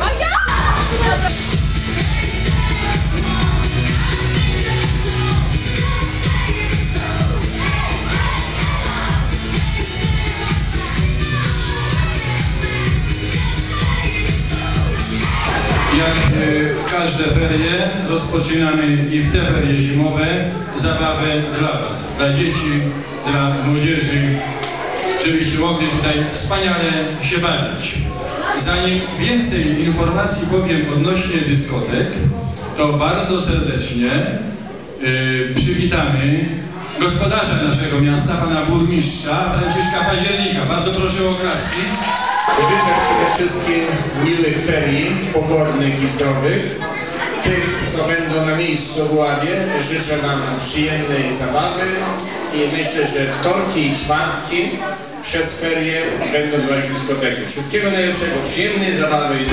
A ja! Jak y, w każde ferie rozpoczynamy i w te ferie zimowe zabawę dla Was, dla dzieci, dla młodzieży, żebyście mogli tutaj wspaniale się bawić. Zanim więcej informacji powiem odnośnie dyskotek, to bardzo serdecznie y, przywitamy gospodarza naszego miasta, pana burmistrza Franciszka Października. Bardzo proszę o oklaski. Życzę przede wszystkim miłych ferii, pokornych i zdrowych. Tych, co będą na miejscu w Ławie, życzę Wam przyjemnej zabawy i myślę, że wtorki i czwartki przez ferie będą bywać dyskoteki. Wszystkiego najlepszego, przyjemnej zabawy i.